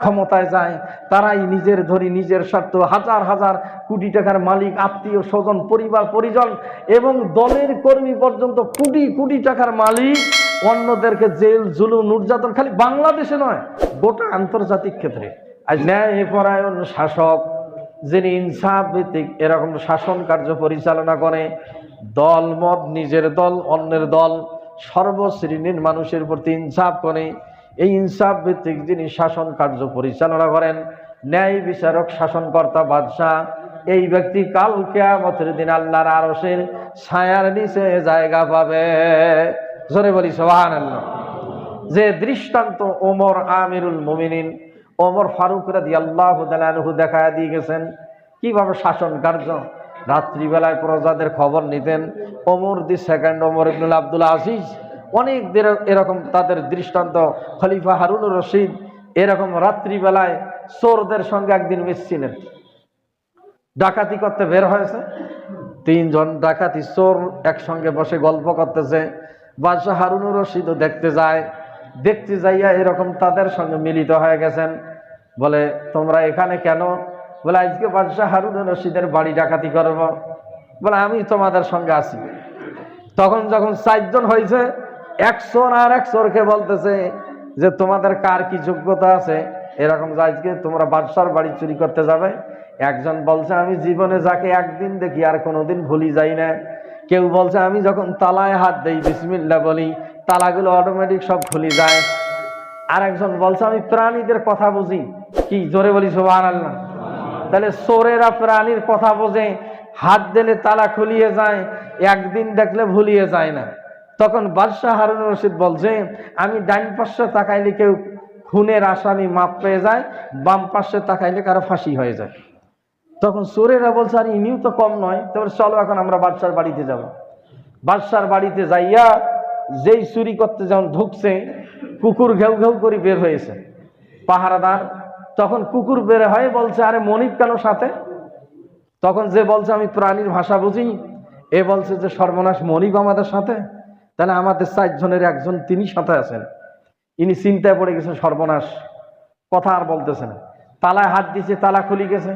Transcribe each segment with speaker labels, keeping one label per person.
Speaker 1: ক্ষমতায় যায়, তারাই নিজের ধরি নিজের স্বার্থ, হাজার হাজার কোটি টাকার মালিক, আত্মীয় স্বজন, পরিবার, পরিজন এবং দলের কর্মী পর্যন্ত কোটি কোটি টাকার মালিক, অন্যদেরকে জেল, জুলুম, নির্যাতন খালি বাংলাদেশে নয়, গোটা আন্তর্জাতিক ক্ষেত্রে। আজ ন্যায় পরায়ণ শাসক যিনি ইনসাফ ভিত্তিক এরকম শাসন কার্য পরিচালনা করে, দল মত, নিজের দল, অন্যের দল, সর্বশ্রেণীর মানুষের প্রতি ইনসাফ করে এই ইনসাফ ভিত্তিক যিনি শাসন কার্য পরিচালনা করেন, ন্যায় বিচারক, শাসনকর্তা, বাদশাহ, এই ব্যক্তি কাল কেয়ামতের দিন আল্লাহর আরসের ছায়ার নিচে জায়গা পাবে। জোরে বলি সোহান যে দৃষ্টান্ত ওমর আমিরুল মুমিনিন, ওমর ফারুক রাদি আল্লাহ দেখা দিয়ে গেছেন, কীভাবে শাসন কার্য? রাত্রিবেলায় প্রজাদের খবর নিতেন, ওমর দি সেকেন্ড, ওমর ইবনুল আব্দুল আজিজ। অনেক এরকম তাদের দৃষ্টান্ত, খলিফা হারুনুর রশিদ, এরকম রাত্রিবেলায় চোরদের সঙ্গে একদিন মিশছিলেন ডাকাতি করতে বের হয়েছে। তিনজন ডাকাতি চোর একসঙ্গে বসে গল্প করতেছে। বাদশাহ হারুনুর রশিদও দেখতে যায়। দেখতে যাইয়া এরকম তাদের সঙ্গে মিলিত হয়ে গেছেন। বলে, তোমরা এখানে কেন? বলে, আজকে বাদশাহ হারুনুর রশিদের বাড়ি ডাকাতি করব। বলে, আমি তোমাদের সঙ্গে আছি। তখন যখন চারজন হয়েছে এক চোর আর এক চোরকে বলতেছে যে, তোমাদের কার কি যোগ্যতা আছে? এরকম আজকে তোমরা বাদশার বাড়ি চুরি করতে যাবে। একজন বলছে, আমি জীবনে যাকে একদিন দেখি আর কোনোদিন ভুলি যাই না। কেউ বলছে, আমি যখন তালায় হাত দেই বিসমিল্লা বলি, তালাগুলো অটোমেটিক সব খুলি যায়। আর একজন বলছে, আমি প্রাণীদের কথা বুঝি। কি, জোরে বলি সোহান আল্লাহ তাহলে সোরেরা প্রাণীর কথা বোঝে, হাত দিলে তালা খুলিয়ে যায়, একদিন দেখলে ভুলিয়ে যায় না। তখন বাদশাহ হারুন রশিদ বলছে আমি ডান পাশে তাকাইলে কেউ খুনের আসামি মাপ পেয়ে যায়, বাম পাশে তাকাইলে কারও ফাঁসি হয়ে যায়। তখন চোরেরা বলছে, আর ইনিও তো কম নয় তবে চলো এখন আমরা বাদশার বাড়িতে যাব। বাদশার বাড়িতে যাইয়া যেই চুরি করতে যখন ঢুকছে, কুকুর ঘেউ ঘেউ করে বের হয়েছে পাহারাদার। তখন কুকুর বের হয়ে বলছে, আরে মনিব কেন সাথে? তখন যে বলছে, আমি প্রাণীর ভাষা বুঝি। এ বলছে যে, সর্বনাশ মনিব আমাদের সাথে? তাহলে আমাদের চারজনের একজন তিনি সাথে আছেন। ইনি চিন্তায় পড়ে গেছে সর্বনাশ, কথা আর বলতেছে না। তালায় হাত দিয়েছে তালা খুলি গেছে।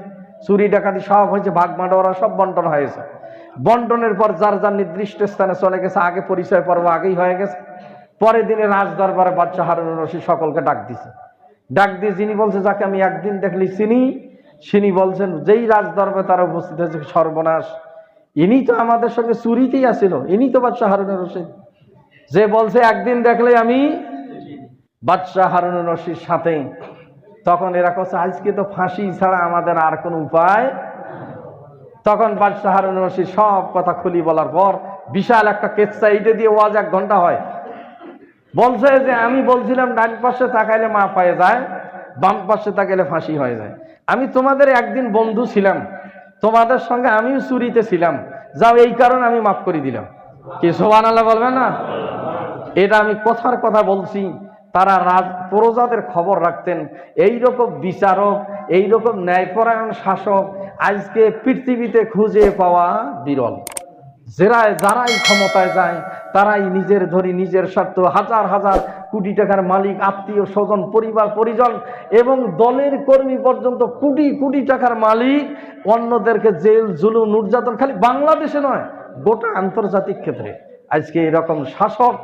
Speaker 1: চুরি ডাকাতি সব হয়েছে, ভাগ মাডোরা সব বন্টন হয়েছে। বন্টনের পর যার যার নির্দিষ্ট স্থানে চলে গেছে, আগে পরিচয় পর্ব আগেই হয়ে গেছে। পরের দিনে রাজ দরবারে বাচ্চা হারুন রশিদ সকলকে ডাক দিছে। ডাক দিয়ে যিনি বলছে, যাকে আমি একদিন দেখলি চিনি? তিনি বলছেন, যেই রাজ দরবারে তারা উপস্থিত হয়েছে সর্বনাশ, ইনি তো আমাদের সঙ্গে চুরিতেই আসিল। ইনি তো বাচ্চা হারুন রশিদ। যে বলছে, একদিন দেখলে আমি বাদশাহ হারুন রশির সাথে। তখন এরা কছে আজকে তো ফাঁসি ছাড়া আমাদের আর কোনো উপায় তখন বাদশাহ হারুন রশিদ সব কথা খুলি বলার পর বিশাল একটা কেচ্ছা এইটা দিয়ে ওয়াজ এক ঘণ্টা হয়। বলছে যে, আমি বলছিলাম ডান পাশে তাকাইলে মা পায়ে যায়, বাম পাশে তাকাইলে ফাঁসি হয়ে যায়। আমি তোমাদের একদিন বন্ধু ছিলাম, তোমাদের সঙ্গে আমিও চুরিতে ছিলাম। যাও, এই কারণে আমি মাফ করে দিলাম। কি সোহান আল্লাহ বলবে না? এটা আমি কথার কথা বলছি। তারা রাজ, প্রজাদের খবর রাখতেন। এই রকম বিচারক এই রকম ন্যায়পরায়ণ শাসক আজকে পৃথিবীতে খুঁজে পাওয়া বিরল। যারাই যারাই ক্ষমতায় যায়, তারাই নিজের ধরি নিজের স্বার্থ, হাজার হাজার কোটি টাকার মালিক, আত্মীয়, স্বজন, পরিবার, পরিজন এবং দলের কর্মী পর্যন্ত কোটি কোটি টাকার মালিক অন্যদেরকে জেল, জুলুম, নির্যাতন খালি বাংলাদেশে নয়, গোটা আন্তর্জাতিক ক্ষেত্রে। আজকে এরকম শাসক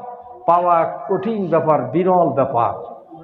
Speaker 1: পাওয়া কঠিন ব্যাপার বিরল ব্যাপার।